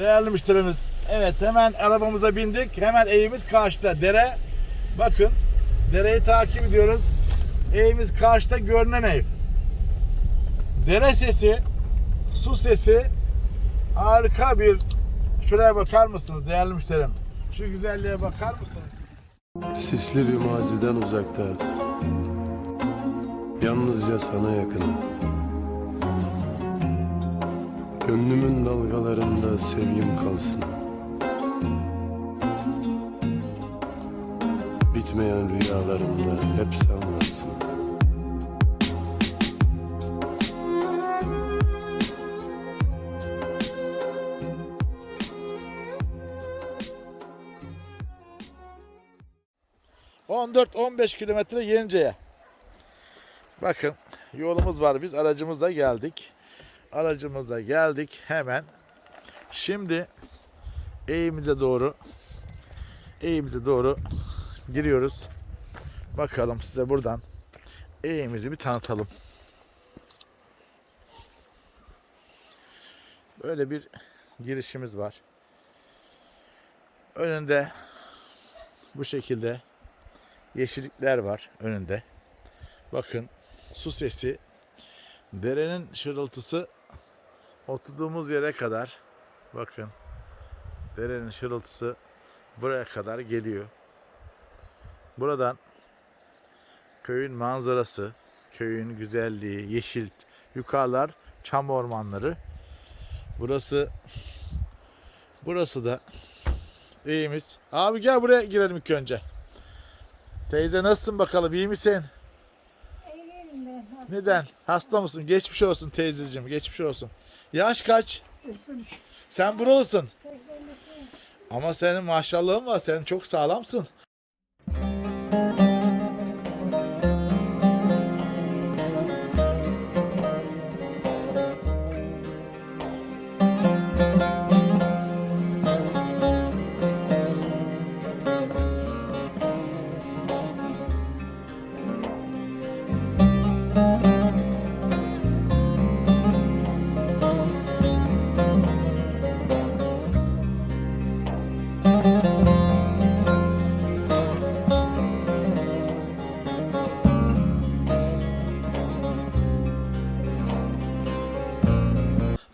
Değerli müşterimiz. Evet hemen arabamıza bindik. Hemen evimiz karşıda. Dere. Bakın. Dereyi takip ediyoruz. Evimiz karşıda görünen ev. Dere sesi, su sesi harika bir şuraya bakar mısınız değerli müşterim? Şu güzelliğe bakar mısınız? Sisli bir maziden uzakta Yalnızca sana yakınım Gönlümün dalgalarında sevgim kalsın Bitmeyen rüyalarımda hep sen varsın Hı. 14-15 kilometre Yenice'ye. Bakın yolumuz var. Biz aracımızla geldik. Aracımızla geldik hemen. Şimdi evimize doğru evimize doğru giriyoruz. Bakalım size buradan evimizi bir tanıtalım. Böyle bir girişimiz var. Önünde bu şekilde yeşillikler var önünde. Bakın su sesi, derenin şırıltısı oturduğumuz yere kadar bakın derenin şırıltısı buraya kadar geliyor. Buradan köyün manzarası, köyün güzelliği, yeşil, yukarılar çam ormanları. Burası burası da evimiz. Abi gel buraya girelim ilk önce. Teyze nasılsın bakalım iyi misin? Neden? Hasta mısın? Geçmiş olsun teyzeciğim geçmiş olsun. Yaş kaç? Sen buralısın. Ama senin maşallahın var. Sen çok sağlamsın.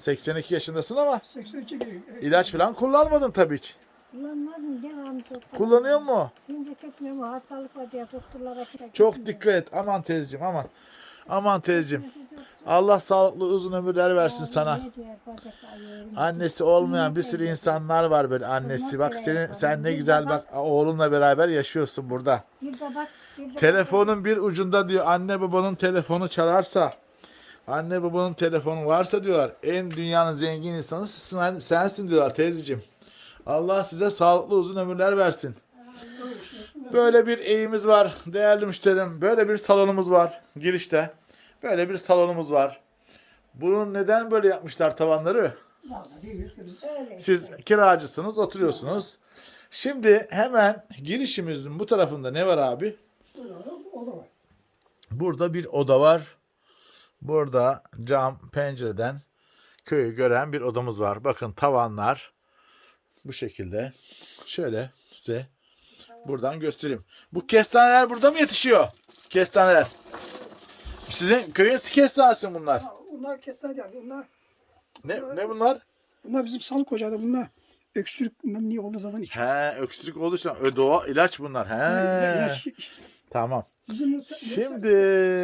...82 yaşındasın ama 82 gibi. ilaç falan kullanmadın tabii hiç. Kullanmadım devamlı çok. Kullanıyor mu? Şimdi gitmiyorum hastalık var diye doktorlara falan Çok dikkat et. Aman teyzeciğim aman. Aman teyzeciğim. Allah sağlıklı uzun ömürler versin sana. Annesi olmayan bir sürü insanlar var böyle annesi. Bak senin sen ne güzel bak oğlunla beraber yaşıyorsun burada. Bir de bak. Bir de Telefonun bir ucunda diyor anne babanın telefonu çalarsa anne babanın telefonu varsa diyorlar en dünyanın zengin insanı sen, sensin diyorlar teyzeciğim. Allah size sağlıklı uzun ömürler versin. Böyle bir evimiz var değerli müşterim. Böyle bir salonumuz var girişte. Böyle bir salonumuz var. Bunun neden böyle yapmışlar tavanları? Siz kiracısınız, oturuyorsunuz. Şimdi hemen girişimizin bu tarafında ne var abi? Burada bir oda var. Burada cam pencereden köyü gören bir odamız var. Bakın tavanlar bu şekilde. Şöyle size buradan göstereyim. Bu kestaneler burada mı yetişiyor? Kestaneler. Sizin köyün kestanesi bunlar. Bunlar kestane yani. Bunlar, Ne, ne bunlar? bunlar bizim sağlık ocağı. Bunlar öksürük bilmem ne olduğu zaman içiyor. He, öksürük olduğu için ö, doğa ilaç bunlar. He. İlaç- Tamam. Bizim Şimdi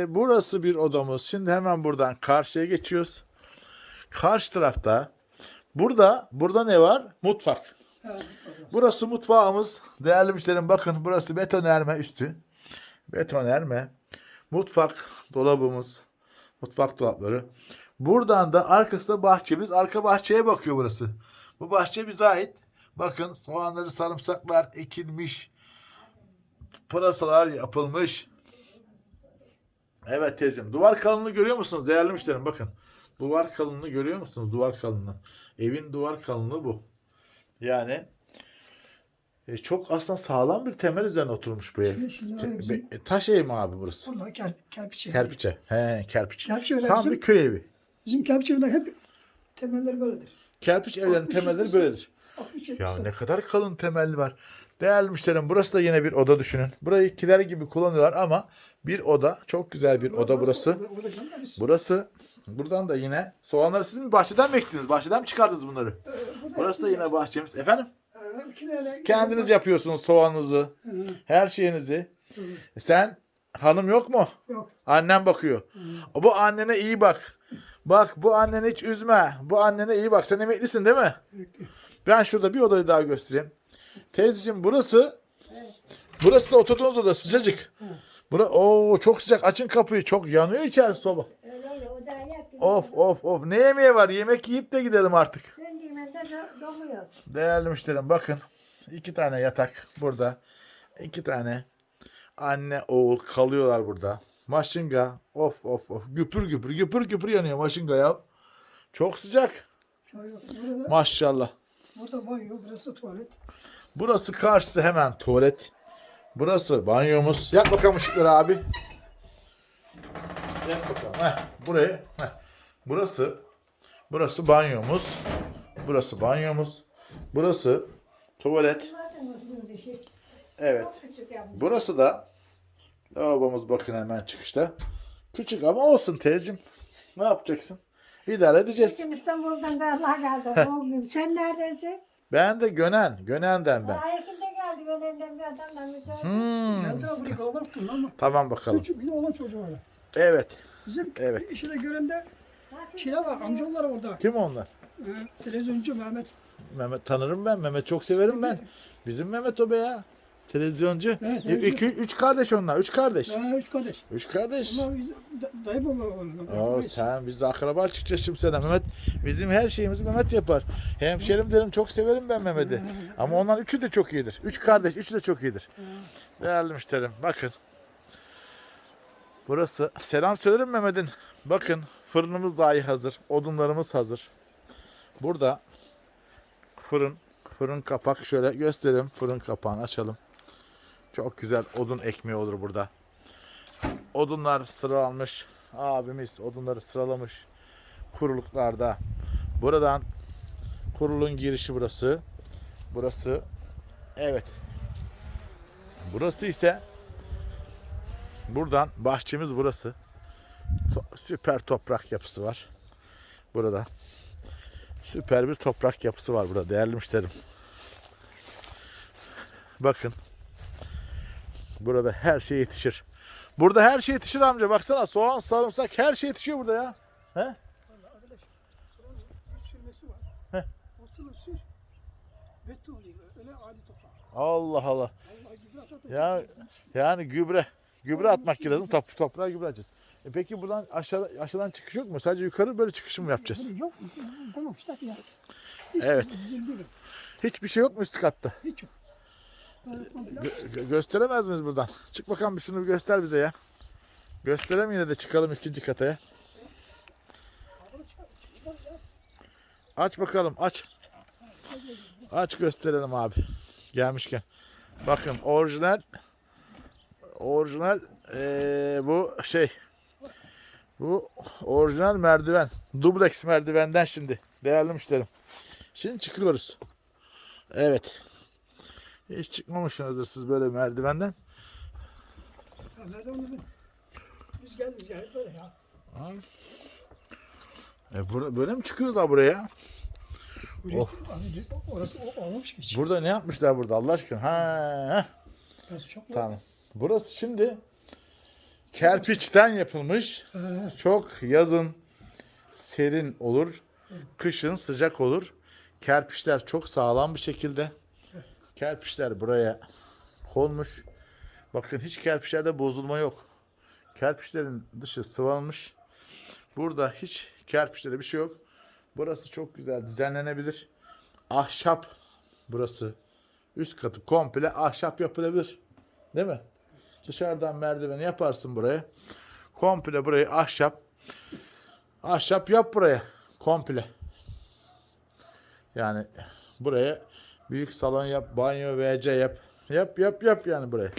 burası bir odamız. Şimdi hemen buradan karşıya geçiyoruz. Karşı tarafta burada burada ne var? Mutfak. Burası mutfağımız. Değerli müşterim bakın burası betonerme üstü. Betonerme. Mutfak dolabımız. Mutfak dolapları. Buradan da arkasında bahçemiz. Arka bahçeye bakıyor burası. Bu bahçe bize ait. Bakın soğanları sarımsaklar ekilmiş. Pırasalar yapılmış. Evet teyzem. Duvar kalınlığı görüyor musunuz değerli müşterim? Bakın. Duvar kalınlığı görüyor musunuz? Duvar kalınlığı. Evin duvar kalınlığı bu. Yani e, çok aslında sağlam bir temel üzerine oturmuş bu ev. Şimdi- şimdi Te- öyle bizim- be- e, taş ev mi abi burası? Bunlar kel, kerpiç evi. Kerpiçe. He kerpiç. Kerpiç evler Tam bizim, bir köy evi. bizim kerpiç evler hep temelleri böyledir. Kerpiç evlerin temelleri böyledir. Ya ne kadar kalın temelli var. Değerli müşterim burası da yine bir oda düşünün. Burayı kiler gibi kullanıyorlar ama bir oda. Çok güzel bir oda burası. Burası buradan da yine soğanları siz mi bahçeden mi ektiniz? Bahçeden mi çıkardınız bunları? Burası da yine bahçemiz. Efendim? Kendiniz yapıyorsunuz soğanınızı, her şeyinizi. E Sen hanım yok mu? Yok. Annem bakıyor. Bu annene iyi bak. Bak bu anneni hiç üzme. Bu annene iyi bak. Sen emeklisin değil mi? Ben şurada bir odayı daha göstereyim. Teyzeciğim burası burası da oturduğunuz oda sıcacık. Bura oo çok sıcak. Açın kapıyı. Çok yanıyor içerisi soba. Öyle öyle. Of of of. Ne yemeği var? Yemek yiyip de gidelim artık. Söndüğümde. Değerli müşterim bakın. iki tane yatak burada. iki tane anne oğul kalıyorlar burada. Maşınga. Of of of. Güpür güpür güpür güpür yanıyor maşınga ya. Çok sıcak. Burada, Maşallah. Burada banyo, burası tuvalet. Burası karşısı hemen tuvalet. Burası banyomuz. Yak bakalım ışıkları abi. Yak bakalım. Heh, buraya. Heh. Burası. Burası banyomuz. Burası banyomuz. Burası tuvalet. Evet. Burası da lavabomuz bakın hemen çıkışta. Küçük ama olsun teyzeciğim. Ne yapacaksın? İdare edeceğiz. Şimdi İstanbul'dan da Allah geldi. O gün. Sen neredesin? Ben de Gönen. Gönen'den ben. Ayakında geldi. Önünden bir adamla mücadele. Hmm. Geldiler buraya kalabalık bunlar ama Tamam bakalım. küçük bir olan çocuğu var. Evet. Bizim Evet. işe de görende şeyler var, amcalar orada. Kim onlar? Ee, televizyoncu Mehmet. Mehmet tanırım ben. Mehmet çok severim ben. Bizim Mehmet o be ya. Televizyoncu. Evet, E, iki, üç kardeş onlar. Üç kardeş. Ee, üç kardeş. Üç kardeş. Onlar biz da, dayı babalar onlar. Sen biz de akraba çıkacağız şimdi sana. Mehmet bizim her şeyimizi Mehmet yapar. Hemşerim derim çok severim ben Mehmet'i. Ama onların üçü de çok iyidir. Üç kardeş, üçü de çok iyidir. Değerli müşterim bakın. Burası selam söylerim Mehmet'in. Bakın fırınımız dahi hazır. Odunlarımız hazır. Burada fırın fırın kapak şöyle göstereyim. Fırın kapağını açalım. Çok güzel odun ekmeği olur burada. Odunlar sıralanmış. Abimiz odunları sıralamış. Kuruluklarda. Buradan kurulun girişi burası. Burası evet. Burası ise buradan bahçemiz burası. Süper toprak yapısı var. Burada. Süper bir toprak yapısı var burada değerli müşterim. Bakın. Burada her şey yetişir. Burada her şey yetişir amca. Baksana soğan, sarımsak her şey yetişiyor burada ya. He? Allah Allah. Ya yani gübre. Gübre atmak lazım. Top, toprağa gübre atacağız. E peki buradan aşağı, aşağıdan çıkış yok mu? Sadece yukarı böyle çıkış mı yapacağız? Yok? Tamam. Evet. Hiçbir şey yok mu üst katta? Hiç yok. Gö- gö- gösteremez miyiz buradan? Çık bakalım bir şunu bir göster bize ya. Gösterem yine de çıkalım ikinci kataya. Aç bakalım aç. Aç gösterelim abi. Gelmişken. Bakın orijinal orijinal eee, bu şey bu orijinal merdiven. Dubleks merdivenden şimdi. Değerli müşterim. Şimdi çıkıyoruz. Evet. Hiç çıkmamışsınızdır siz böyle merdivenden. Ya nereden anladın? Biz. Hep böyle ya. E bura- böyle mi çıkıyorlar buraya? Buraya, Abi, orası o- olmamış ki hiç. Burada ne yapmışlar burada Allah aşkına? Ha, Burası çok mu? tamam. Burası şimdi kerpiçten yapılmış. Ee, Çok yazın serin olur. Kışın sıcak olur. Kerpiçler çok sağlam bir şekilde. Kerpiçler buraya konmuş. Bakın hiç kerpiçlerde bozulma yok. Kerpiçlerin dışı sıvanmış. Burada hiç kerpiçlere bir şey yok. Burası çok güzel düzenlenebilir. Ahşap burası. Üst katı komple ahşap yapılabilir. Değil mi? Dışarıdan merdiveni yaparsın buraya. Komple burayı ahşap. Ahşap yap buraya. Komple. Yani buraya büyük salon yap, banyo, WC yap. Yap yap yap yani buraya.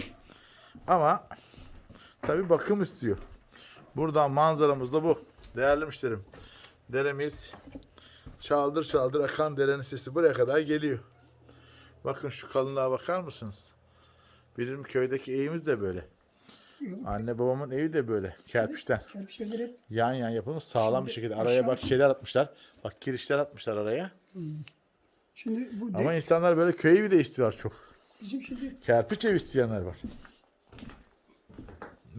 Ama tabi bakım istiyor. Buradan manzaramız da bu. Değerli müşterim. Deremiz Çaldır çaldır akan derenin sesi buraya kadar geliyor. Bakın şu kalınlığa bakar mısınız? Bizim köydeki evimiz de böyle. Anne babamın evi de böyle. Kerpiçten. Kerpiçler hep Yan yan yapılmış sağlam bir Şimdi şekilde. Araya aşağı- bak şeyler atmışlar. Bak kirişler atmışlar araya. Şimdi bu de- Ama insanlar böyle köy evi de istiyorlar çok. bizim şimdi Kerpiç ev isteyenler var.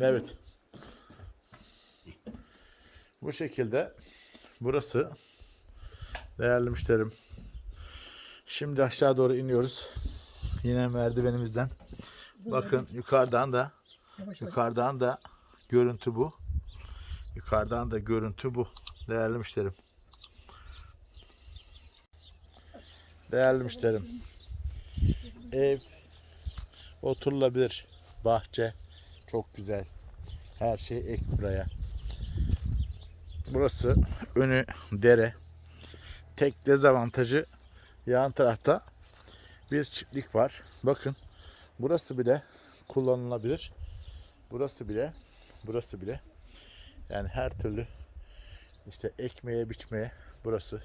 Evet. Bu şekilde burası değerli müşterim. Şimdi aşağı doğru iniyoruz. Yine merdivenimizden. Bakın yukarıdan da yavaş yavaş yukarıdan da görüntü bu. Yukarıdan da görüntü bu. Değerli müşterim. Değerli müşterim. Ev oturulabilir. Bahçe çok güzel. Her şey ek buraya. Burası önü dere. Tek dezavantajı yan tarafta bir çiftlik var. Bakın burası bile kullanılabilir. Burası bile burası bile yani her türlü işte ekmeğe biçmeye burası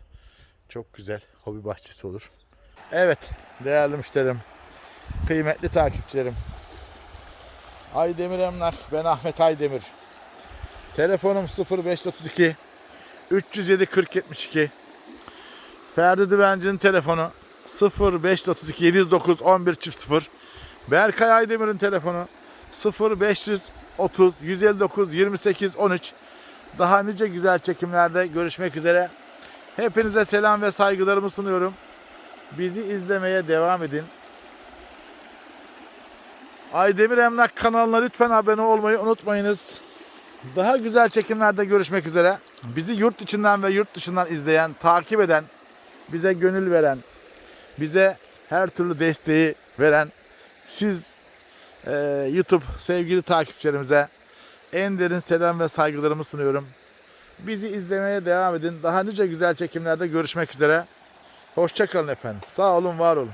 çok güzel hobi bahçesi olur. Evet değerli müşterim, kıymetli takipçilerim. Aydemir Emlak, ben Ahmet Aydemir. Telefonum 0532 307 4072. Ferdi Düvenci'nin telefonu 0532 709 11 0. Berkay Aydemir'in telefonu 0530 159 28 13. Daha nice güzel çekimlerde görüşmek üzere. Hepinize selam ve saygılarımı sunuyorum. Bizi izlemeye devam edin. Aydemir Emlak kanalına lütfen abone olmayı unutmayınız. Daha güzel çekimlerde görüşmek üzere. Bizi yurt içinden ve yurt dışından izleyen, takip eden, bize gönül veren, bize her türlü desteği veren siz e, YouTube sevgili takipçilerimize en derin selam ve saygılarımı sunuyorum. Bizi izlemeye devam edin. Daha nice güzel çekimlerde görüşmek üzere. Hoşçakalın efendim. Sağ olun, var olun.